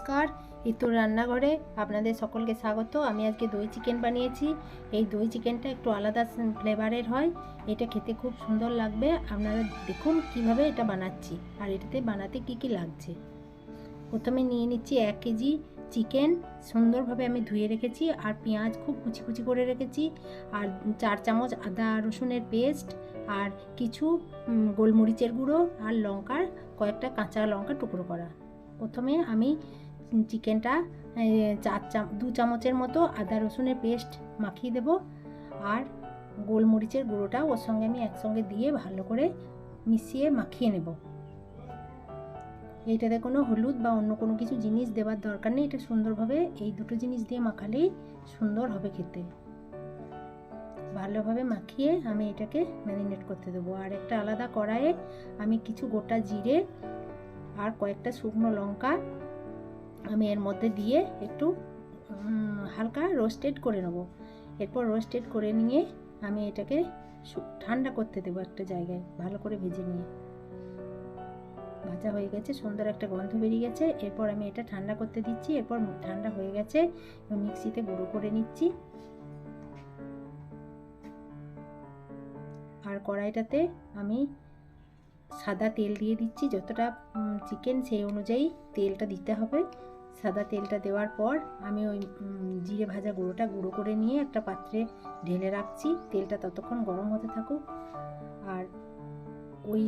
নমস্কার। ইতুর রান্নাঘরে আপনাদের সকলকে স্বাগত। আমি আজকে দই চিকেন বানিয়েছি। এই দই চিকেনটা একটু আলাদা ফ্লেভারের হয়। এটা খেতে খুব সুন্দর লাগবে। আপনারা দেখুন কীভাবে এটা বানাচ্ছি আর এটাতে বানাতে কি কি লাগছে। প্রথমে নিয়ে নিচ্ছি এক কেজি চিকেন। সুন্দরভাবে আমি ধুয়ে রেখেছি আর পেঁয়াজ খুব কুচি কুচি করে রেখেছি। আর চার চামচ আদা রসুনের পেস্ট আর কিছু গোলমরিচের গুঁড়ো আর লঙ্কার কয়েকটা কাঁচা লঙ্কা টুকরো করা। প্রথমে আমি চিকেনটা চার চাম, দু চামচের মতো আদা রসুনের পেস্ট মাখিয়ে দেব আর গোলমরিচের গুঁড়োটা ওর সঙ্গে আমি একসঙ্গে দিয়ে ভালো করে মিশিয়ে মাখিয়ে নেব। এইটাতে কোনো হলুদ বা অন্য কোনো কিছু জিনিস দেওয়ার দরকার নেই, এটা সুন্দরভাবে এই দুটো জিনিস দিয়ে মাখালেই সুন্দর হবে খেতে। ভালোভাবে মাখিয়ে আমি এটাকে ম্যারিনেট করতে দেবো আর একটা আলাদা কড়াইয়ে আমি কিছু গোটা জিরে আর কয়েকটা শুকনো লঙ্কা আমি এর মধ্যে দিয়ে একটু হালকা রোস্টেড করে নেব। এরপর রোস্টেড করে নিয়ে আমি এটাকে ঠান্ডা করতে দেবো একটা জায়গায়, ভালো করে ভেজে নিয়ে। ভাজা হয়ে গেছে, সুন্দর একটা গন্ধ বেরিয়ে গেছে। এরপর আমি এটা ঠান্ডা করতে দিচ্ছি, এরপর ঠান্ডা হয়ে গেছে। মিক্সিতে গুঁড়ো করে নিচ্ছি। আর কড়াইটাতে আমি সাদা তেল দিয়ে দিচ্ছি। যতটা চিকেন সেই অনুযায়ী তেলটা দিতে হবে। সাদা তেলটা দেওয়ার পর আমি ওই জিরে ভাজা গুঁড়োটা গুঁড়ো করে নিয়ে একটা পাত্রে ঢেলে রাখছি। তেলটা ততক্ষণ গরম হতে থাকুক। আর ওই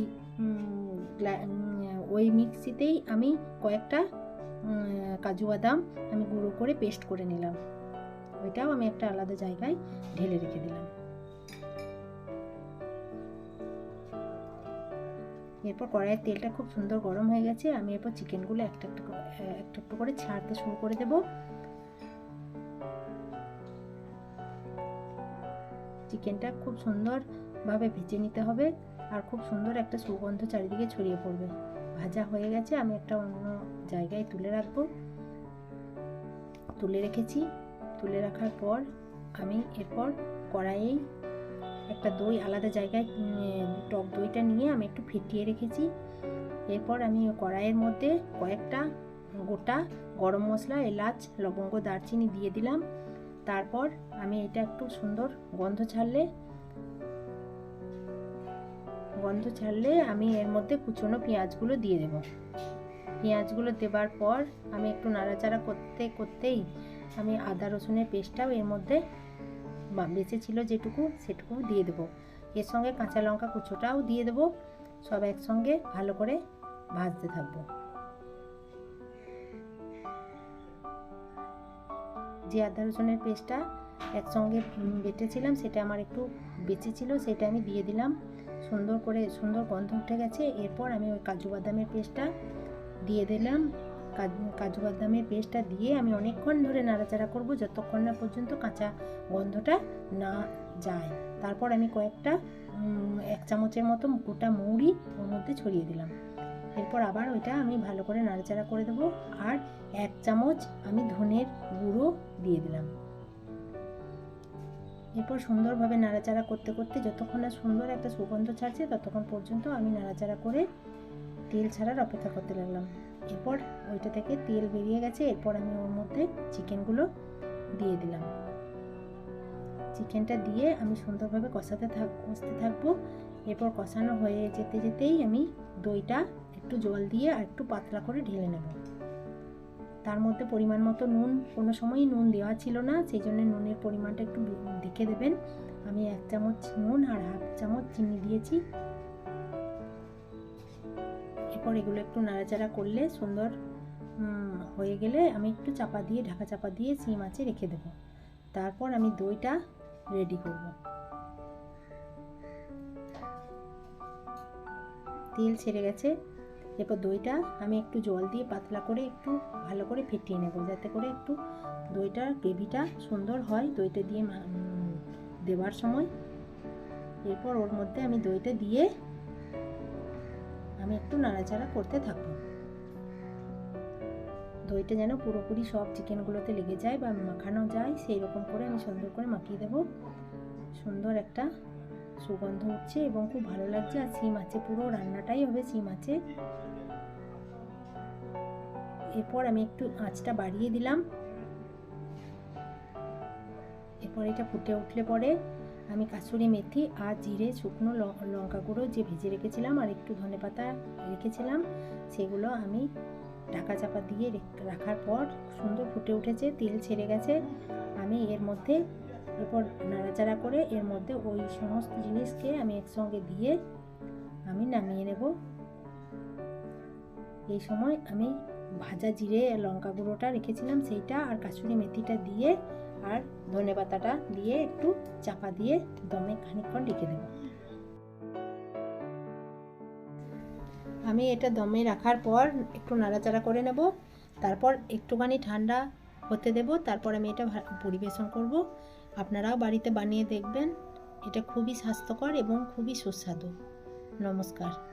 ওই মিক্সিতেই আমি কয়েকটা কাজু বাদাম আমি গুঁড়ো করে পেস্ট করে নিলাম। ওইটাও আমি একটা আলাদা জায়গায় ঢেলে রেখে দিলাম। এরপর কড়াইয়ের তেলটা খুব সুন্দর গরম হয়ে গেছে, আমি এরপর চিকেনগুলো একটা একটা একটা একটু করে ছাড়তে শুরু করে দেব। চিকেনটা খুব সুন্দরভাবে ভেজে নিতে হবে আর খুব সুন্দর একটা সুগন্ধ চারিদিকে ছড়িয়ে পড়বে। ভাজা হয়ে গেছে, আমি একটা অন্য জায়গায় তুলে রাখব। তুলে রেখেছি, তুলে রাখার পর আমি এরপর কড়াইয়েই একটা দই আলাদা জায়গায় টক দইটা নিয়ে আমি একটু ফেটিয়ে রেখেছি। এরপর আমি কড়াইয়ের মধ্যে কয়েকটা গোটা গরম মশলা, এলাচ, লবঙ্গ, দারচিনি দিয়ে দিলাম। তারপর আমি এটা একটু সুন্দর গন্ধ ছাড়লে গন্ধ ছাড়লে আমি এর মধ্যে কুচনো পেঁয়াজগুলো দিয়ে দেব। পেঁয়াজগুলো দেবার পর আমি একটু নাড়াচাড়া করতে, করতেই আমি আদা রসুনের পেস্টটাও এর মধ্যে বেঁচে ছিল যেটুকু সেটুকু দিয়ে দেবো। এর সঙ্গে কাঁচা লঙ্কা কুচোটাও দিয়ে দেবো। সব একসঙ্গে ভালো করে ভাজতে থাকব। যে আদা রসুনের পেস্টটা একসঙ্গে বেটেছিলাম, সেটা আমার একটু বেঁচে ছিল, সেটা আমি দিয়ে দিলাম। সুন্দর করে, সুন্দর গন্ধ উঠে গেছে। এরপর আমি ওই কাজু বাদামের পেস্টটা দিয়ে দিলাম। কাজু- বাদামের পেস্টটা দিয়ে আমি অনেকক্ষণ ধরে নাড়াচাড়া করব যতক্ষণ না পর্যন্ত কাঁচা গন্ধটা না যায়। তারপর আমি কয়েকটা এক চামচের মতো গোটা মৌরি ওর মধ্যে ছড়িয়ে দিলাম। এরপর আবার ওইটা আমি ভালো করে নাড়াচাড়া করে দেবো আর এক চামচ আমি ধনের গুঁড়ো দিয়ে দিলাম। এরপর সুন্দরভাবে নাড়াচাড়া করতে করতে যতক্ষণ না সুন্দর একটা সুগন্ধ ছাড়ছে ততক্ষণ পর্যন্ত আমি নাড়াচাড়া করে তেল ছাড়ার অপেক্ষা করতে লাগলাম। এরপর ওইটা থেকে তেল বেরিয়ে গেছে, এরপর আমি ওর মধ্যে চিকেনগুলো দিয়ে দিলাম। চিকেনটা দিয়ে আমি সুন্দরভাবে কষাতে থাক, কষতে থাকব। এরপর কষানো হয়ে যেতে যেতেই আমি দইটা একটু জল দিয়ে আর একটু পাতলা করে ঢেলে নেব। তার মধ্যে পরিমাণ মতো নুন, কোনো সময়ই নুন দেওয়া ছিল না, সেই জন্য নুনের পরিমাণটা একটু দেখে দেবেন। আমি এক চামচ নুন আর হাফ চামচ চিনি দিয়েছি। এরপর এগুলো একটু নাড়াচাড়া করলে সুন্দর হয়ে গেলে আমি একটু চাপা দিয়ে, ঢাকা চাপা দিয়ে সিম আছে রেখে দেবো। তারপর আমি দইটা রেডি করব। তেল ছেড়ে গেছে। এরপর দইটা আমি একটু জল দিয়ে পাতলা করে একটু ভালো করে ফেটিয়ে নেব, যাতে করে একটু দইটার গ্রেভিটা সুন্দর হয় দইটা দিয়ে দেওয়ার সময়। এরপর ওর মধ্যে আমি দইটা দিয়ে একটু নাড়াচাড়া করতে থাকব। দইটা যেন পুরোপুরি সব চিকেনগুলোতে লেগে যায় বা মাখানো যায় সেই রকম করে আমি সুন্দর করে মাখিয়ে দেবো। সুন্দর একটা সুগন্ধ হচ্ছে এবং খুব ভালো লাগছে। আর সিম আছে, পুরো রান্নাটাই হবে সিম আছে। এরপর আমি একটু আঁচটা বাড়িয়ে দিলাম। এরপর এটা ফুটে উঠলে পরে আমি কাসুরি মেথি আর জিরে, শুকনো লঙ্কা গুঁড়ো যে ভেজে রেখেছিলাম আর একটু ধনে পাতা রেখেছিলাম, সেগুলো আমি ঢাকা চাপা দিয়ে রাখার পর সুন্দর ফুটে উঠেছে, তেল ছেড়ে গেছে। আমি এর মধ্যে এরপর নাড়াচাড়া করে এর মধ্যে ওই সমস্ত জিনিসকে আমি একসঙ্গে দিয়ে আমি নামিয়ে নেব। এই সময় আমি ভাজা জিরে, লঙ্কা গুঁড়োটা রেখেছিলাম, সেইটা আর কাসুরি মেথিটা দিয়ে আর ধনে পাতাটা দিয়ে একটু চাপা দিয়ে দমে খানিকক্ষণ ঢেকে দেব। আমি এটা দমে রাখার পর একটু নাড়াচাড়া করে নেব, তারপর একটুখানি ঠান্ডা হতে দেব, তারপর আমি এটা পরিবেশন করব। আপনারাও বাড়িতে বানিয়ে দেখবেন, এটা খুবই স্বাস্থ্যকর এবং খুবই সুস্বাদু। নমস্কার।